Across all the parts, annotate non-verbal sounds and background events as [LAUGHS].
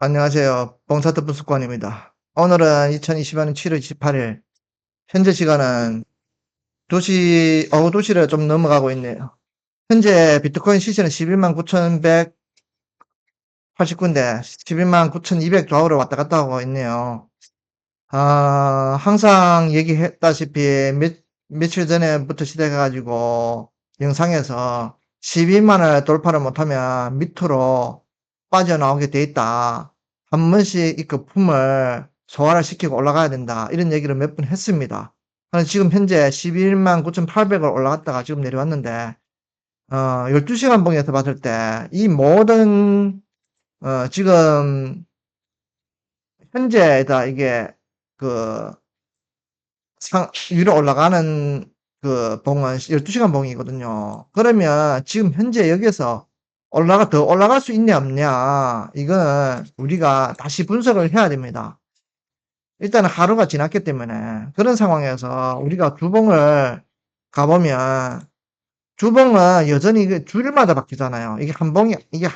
안녕하세요. 봉사트 분석관입니다. 오늘은 2020년 7월 28일, 현재 시간은 2시, 오후 2시를 좀 넘어가고 있네요. 현재 비트코인 시세는 11만 9,189인데, 11만 9,200 좌우로 왔다 갔다 하고 있네요. 아, 항상 얘기했다시피 며, 며칠 전에부터 시작해가지고 영상에서 12만을 돌파를 못하면 밑으로 빠져나오게 돼 있다. 한 번씩 이 거품을 소화를 시키고 올라가야 된다. 이런 얘기를 몇 번 했습니다. 지금 현재 11만 9,800을 올라갔다가 지금 내려왔는데, 어, 12시간 봉에서 봤을 때, 이 모든, 어, 지금, 현재다, 이게, 그, 상, 위로 올라가는 그 봉은 12시간 봉이거든요. 그러면 지금 현재 여기서 올라가 더 올라갈 수 있냐 없냐 이거는 우리가 다시 분석을 해야 됩니다. 일단은 하루가 지났기 때문에 그런 상황에서 우리가 주봉을 가보면 주봉은 여전히 주일마다 바뀌잖아요. 이게 한 봉이 이게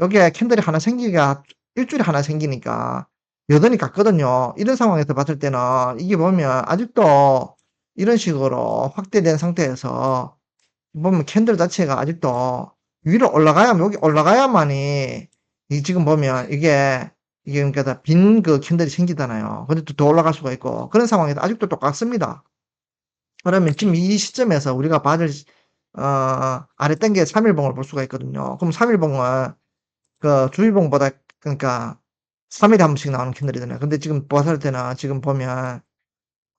여기에 캔들이 하나 생기가 일주일에 하나 생기니까 여전히 같거든요. 이런 상황에서 봤을 때는 이게 보면 아직도 이런 식으로 확대된 상태에서 보면 캔들 자체가 아직도 위로 올라가야 여기 올라가야만이 이 지금 보면 이게 이게 그러니까 빈그 캔들이 생기잖아요. 근데 또 더 올라갈 수가 있고 그런 상황에서 아직도 똑같습니다. 그러면 지금 이 시점에서 우리가 받을 어, 아래 단계 3일봉을 볼 수가 있거든요. 그럼 3일봉은 그 주일봉보다 그러니까 3일에 한 번씩 나오는 캔들이잖아요. 근데 지금 봤을 때는 지금 보면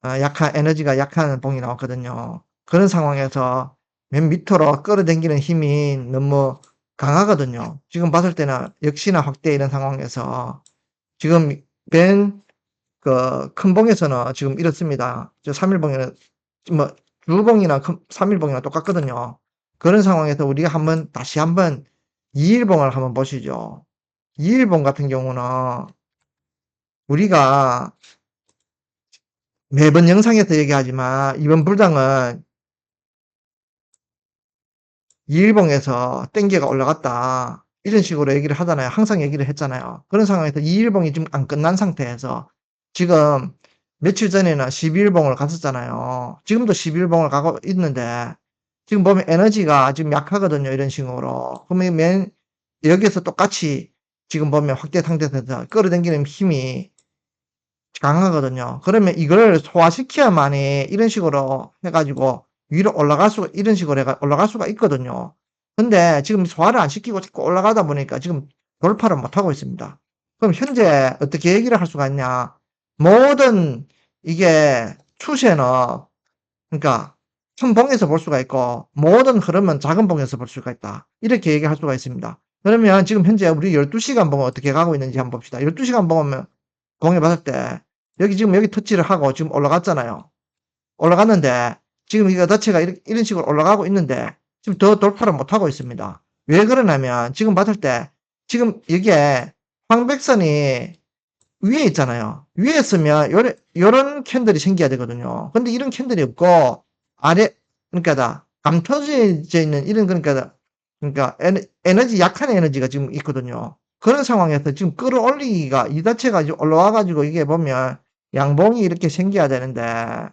어, 약한 에너지가 약한 봉이 나왔거든요. 그런 상황에서 맨 밑으로 끌어당기는 힘이 너무 강하거든요. 지금 봤을 때는 역시나 확대 이런 상황에서 지금 벤그 큰 봉에서는 지금 이렇습니다. 저 3일봉에는 뭐 주봉이나 3일봉이나 똑같거든요. 그런 상황에서 우리가 한번 다시 한번 2일봉을 한번 보시죠. 2일봉 같은 경우는 우리가 매번 영상에서 얘기하지만 이번 불장은 2일봉에서 땡겨가 올라갔다. 이런 식으로 얘기를 하잖아요. 항상 얘기를 했잖아요. 그런 상황에서 2일봉이 지금 안 끝난 상태에서 지금 며칠 전에는 12일봉을 갔었잖아요. 지금도 12일봉을 가고 있는데 지금 보면 에너지가 지금 약하거든요. 이런 식으로. 그러면 맨 여기서 똑같이 지금 보면 확대 상태에서 끌어당기는 힘이 강하거든요. 그러면 이걸 소화시켜야만이 이런 식으로 해가지고 위로 올라갈 수가 이런 식으로 해가 올라갈 수가 있거든요. 근데 지금 소화를 안 시키고 자꾸 올라가다 보니까 지금 돌파를 못 하고 있습니다. 그럼 현재 어떻게 얘기를 할 수가 있냐? 모든 이게 추세는 그러니까 큰 봉에서 볼 수가 있고 모든 흐름은 작은 봉에서 볼 수가 있다. 이렇게 얘기할 수가 있습니다. 그러면 지금 현재 우리 12시간 봉은 어떻게 가고 있는지 한번 봅시다. 12시간 봉은 봉에 봤을 때 여기 지금 여기 터치를 하고 지금 올라갔잖아요. 올라갔는데 지금 이거 자체가 이런, 식으로 올라가고 있는데 지금 더 돌파를 못하고 있습니다. 왜 그러냐면 지금 봤을 때 지금 이게 황백선이 위에 있잖아요. 위에 있으면 요런, 캔들이 생겨야 되거든요. 근데 이런 캔들이 없고 아래 그러니까 다 감춰져 있는 이런 그러니까 다, 그러니까 에너 지 약한 에너지가 지금 있거든요. 그런 상황에서 지금 끌어올리기가 이 자체가 올라와 가지고 이게 보면 양봉이 이렇게 생겨야 되는데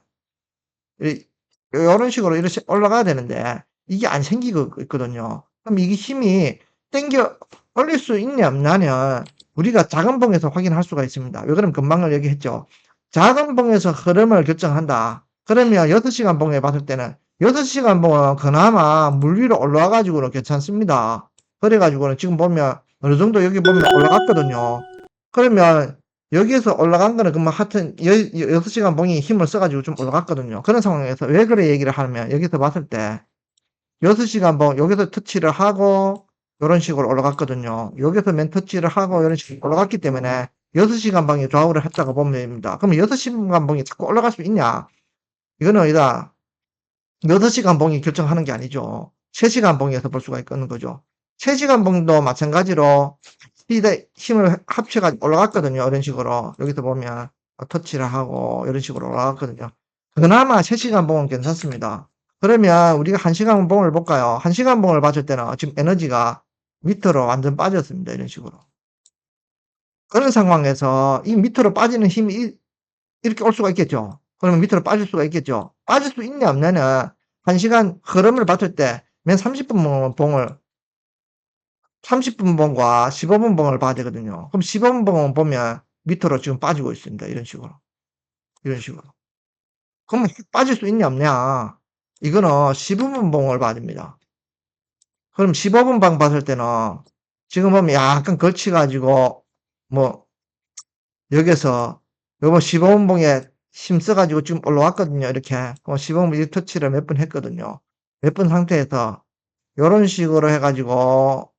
이런 식으로 이렇게 올라가야 되는데 이게 안 생기고 있거든요. 그럼 이게 힘이 땡겨 올릴 수 있냐 없냐는 우리가 작은 봉에서 확인할 수가 있습니다. 왜 그러면 금방 얘기했죠. 작은 봉에서 흐름을 결정한다. 그러면 6시간 봉에 봤을 때는 6시간 봉은 그나마 물 위로 올라와 가지고는 괜찮습니다. 그래 가지고는 지금 보면 어느 정도 여기 보면 올라갔거든요. 그러면 여기에서 올라간 거는 그만 하여튼 6시간 봉이 힘을 써가지고 좀 올라갔거든요. 그런 상황에서 왜 그래 얘기를 하면 여기서 봤을 때 6시간 봉 여기서 터치를 하고 이런 식으로 올라갔거든요. 여기서 맨 터치를 하고 이런 식으로 올라갔기 때문에 6시간 봉이 좌우를 했다고 보면 됩니다. 그러면 6시간 봉이 자꾸 올라갈 수 있냐? 이거는 아니다. 6시간 봉이 결정하는 게 아니죠. 3시간 봉에서 볼 수가 있는 거죠. 3시간 봉도 마찬가지로 힘을 합쳐가지고 올라갔거든요. 이런 식으로. 여기서 보면 터치를 하고 이런 식으로 올라갔거든요. 그나마 3시간 봉은 괜찮습니다. 그러면 우리가 1시간 봉을 볼까요? 1시간 봉을 봤을 때는 지금 에너지가 밑으로 완전 빠졌습니다. 이런 식으로. 그런 상황에서 이 밑으로 빠지는 힘이 이 이렇게 올 수가 있겠죠. 그러면 밑으로 빠질 수가 있겠죠. 빠질 수 있냐 없냐는 1 시간 흐름을 봤을 때 맨 30분 봉을 30분 봉과 15분 봉을 봐야 되거든요. 그럼 15분 봉을 보면 밑으로 지금 빠지고 있습니다. 이런 식으로. 이런 식으로. 그러면 [LAUGHS] 빠질 수 있냐 없냐. 이거는 15분 봉을 봐야 됩니다. 그럼 15분 방 봤을 때는 지금 보면 약간 걸쳐 가지고 뭐 여기서 요번 15분 봉에 힘써 가지고 지금 올라왔거든요. 이렇게. 어 15분 이 터치를 몇 번 했거든요. 몇 번 상태에서 요런 식으로 해 가지고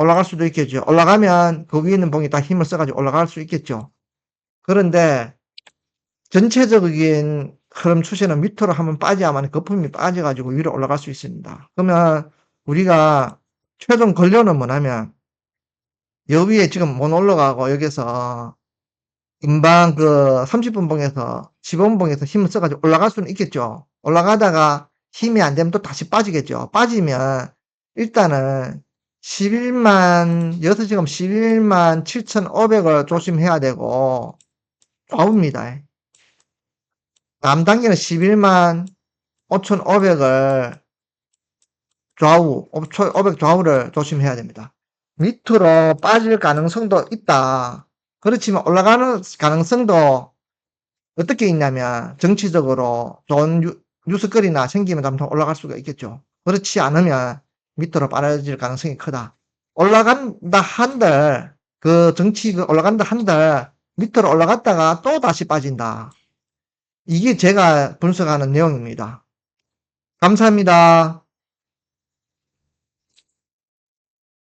올라갈 수도 있겠죠. 올라가면 그 위에 있는 봉이 다 힘을 써 가지고 올라갈 수 있겠죠. 그런데 전체적인 흐름 추세는 밑으로 한번 빠져야만 거품이 빠져 가지고 위로 올라갈 수 있습니다. 그러면 우리가 최종 결론은 뭐냐면 여 위에 지금 못 올라가고 여기서 금방 그 30분 봉에서 15분 봉에서 힘을 써 가지고 올라갈 수는 있겠죠. 올라가다가 힘이 안 되면 또 다시 빠지겠죠. 빠지면 일단은 11만 여기서 지금 11만 7,500을 조심해야 되고 좌우입니다. 남 단계는 11만 5,500을 좌우 500 좌우를 조심해야 됩니다. 밑으로 빠질 가능성도 있다. 그렇지만 올라가는 가능성도 어떻게 있냐면 정치적으로 좋은 뉴 뉴스거리나 생기면 한번 올라갈 수가 있겠죠. 그렇지 않으면 밑으로 빠질 가능성이 크다. 올라간다 한들 그 정치가 올라간다 한들 밑으로 올라갔다가 또 다시 빠진다. 이게 제가 분석하는 내용입니다. 감사합니다.